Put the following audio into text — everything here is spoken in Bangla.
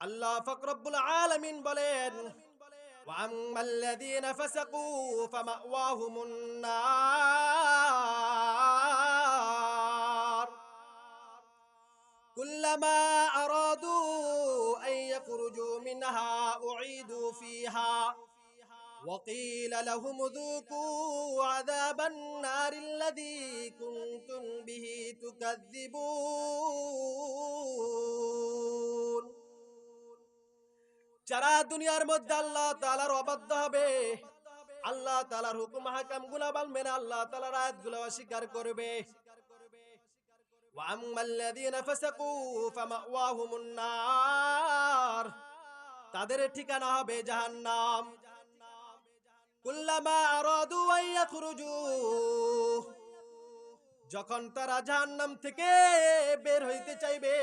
আল্লাহ ফকরব্বুল আলামিন বলেন وأما الذين فسقوا فمأواهم النار كلما أرادوا أن يخرجوا منها أعيدوا فيها وقيل لهم ذوقوا عذاب النار الذي كنتم به تكذبون যারা দুনিয়ার মধ্যে আল্লাহ তালার অবাধ্য হবে, আল্লাহ তালার হুকুম, হাকামগুলা মানবে না আল্লাহ তালার আয়াতগুলা অস্বীকার করবে। তাদের ঠিকানা হবে যখন তারা জাহান্নাম থেকে বের হইতে চাইবে